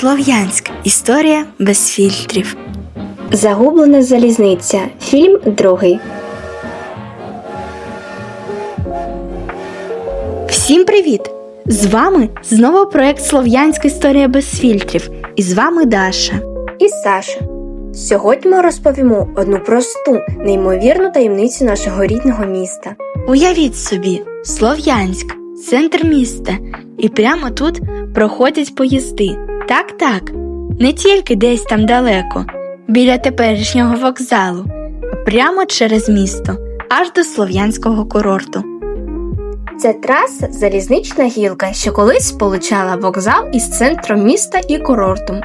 Слов'янськ. Історія без фільтрів. Загублена залізниця. Фільм другий. Всім привіт! З вами знову проект Слов'янська історія без фільтрів. І з вами Даша. І Саша. Сьогодні ми розповімо одну просту, неймовірну таємницю нашого рідного міста. Уявіть собі, Слов'янськ, центр міста, і прямо тут проходять поїзди. Так, так, не тільки десь там далеко, біля теперішнього вокзалу, а прямо через місто, аж до слов'янського курорту. Це траса залізнична гілка, що колись сполучала вокзал із центром міста і курортом.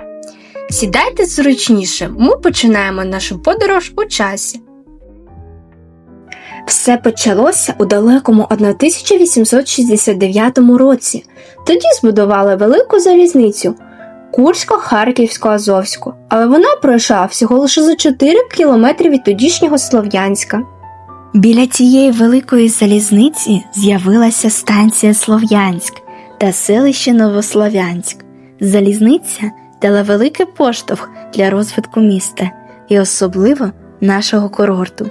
Сідайте зручніше, ми починаємо нашу подорож у часі. Все почалося у далекому 1869 році. Тоді збудували велику залізницю Курсько-Харківсько-Азовську, але вона пройшла всього лише за 4 кілометри від тодішнього Слов'янська. Біля цієї великої залізниці з'явилася станція Слов'янськ та селище Новослов'янськ. Залізниця дала великий поштовх для розвитку міста і особливо нашого курорту.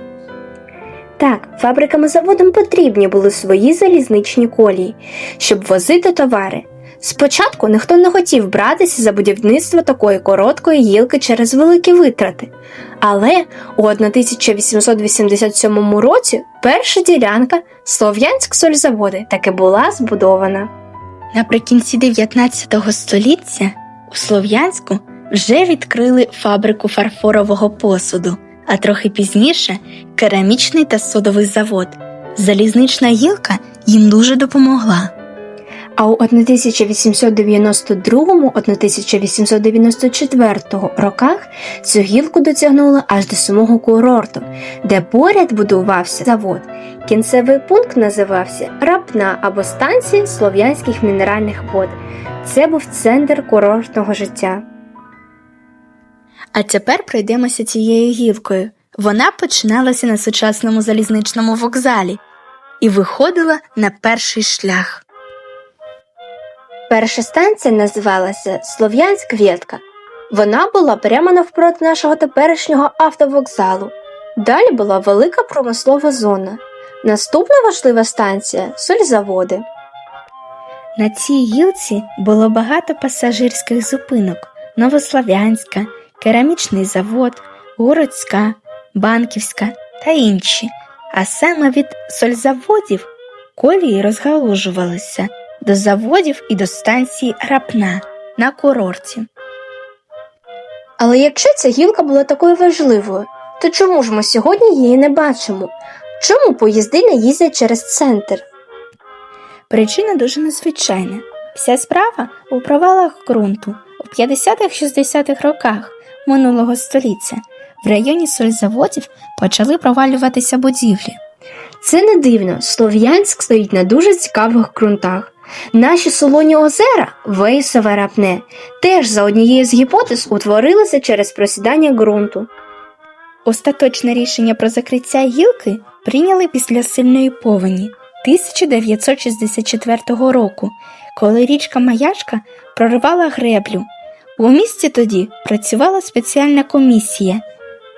Так, фабрикам і заводам потрібні були свої залізничні колії, щоб возити товари. Спочатку ніхто не хотів братися за будівництво такої короткої гілки через великі витрати. Але у 1887 році перша ділянка Слов'янськ сользаводи таки була збудована. Наприкінці 19 століття у Слов'янську вже відкрили фабрику фарфорового посуду, а трохи пізніше керамічний та содовий завод. Залізнична гілка їм дуже допомогла. А у 1892-1894 роках цю гілку дотягнули аж до самого курорту, де поряд будувався завод. Кінцевий пункт називався Рапна або станція слов'янських мінеральних вод. Це був центр курортного життя. А тепер пройдемося цією гілкою. Вона починалася на сучасному залізничному вокзалі і виходила на перший шлях. Перша станція називалася Слов'янськ Вєтка. Вона була прямо навпроти нашого теперішнього автовокзалу. Далі була велика промислова зона. Наступна важлива станція сользаводи. На цій гілці було багато пасажирських зупинок: Новослав'янська, керамічний завод, Городська, Банківська та інші. А саме від сользаводів колії розгалужувалися до заводів і до станції Рапна на курорті. Але якщо ця гілка була такою важливою, то чому ж ми сьогодні її не бачимо? Чому поїзди не їздять через центр? Причина дуже незвичайна. Вся справа у провалах ґрунту у 50-60-х роках минулого століття в районі сользаводів почали провалюватися будівлі. Це не дивно, Слов'янськ стоїть на дуже цікавих ґрунтах. Наші солоні озера, Вейсове рапне, теж за однією з гіпотез утворилися через просідання ґрунту. Остаточне рішення про закриття гілки прийняли після сильної повені 1964 року, коли річка Маячка проривала греблю. У місті тоді працювала спеціальна комісія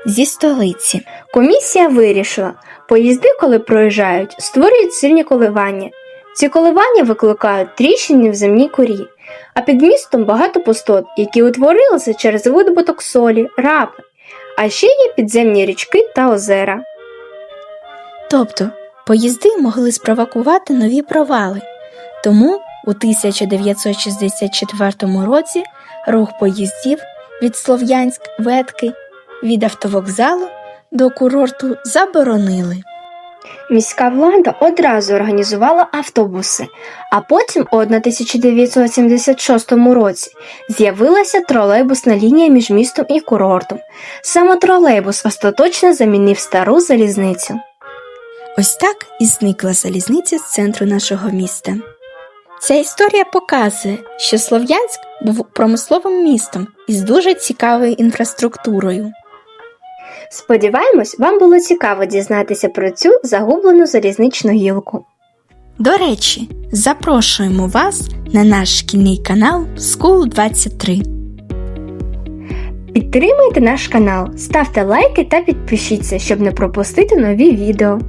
зі столиці. Комісія вирішила, поїзди, коли проїжджають, створюють сильні коливання. Ці коливання викликають тріщини в земній корі, а під містом багато пустот, які утворилися через видобуток солі, рапи, а ще є підземні річки та озера. Тобто поїзди могли спровокувати нові провали. Тому у 1964 році рух поїздів від Слов'янськ Ветки від автовокзалу до курорту заборонили. Міська влада одразу організувала автобуси, а потім у 1976 році з'явилася тролейбусна лінія між містом і курортом. Саме тролейбус остаточно замінив стару залізницю. Ось так і зникла залізниця з центру нашого міста. Ця історія показує, що Слов'янськ був промисловим містом із дуже цікавою інфраструктурою. Сподіваємось, вам було цікаво дізнатися про цю загублену залізничну гілку. До речі, запрошуємо вас на наш шкільний канал School 23. Підтримайте наш канал, ставте лайки та підпишіться, щоб не пропустити нові відео.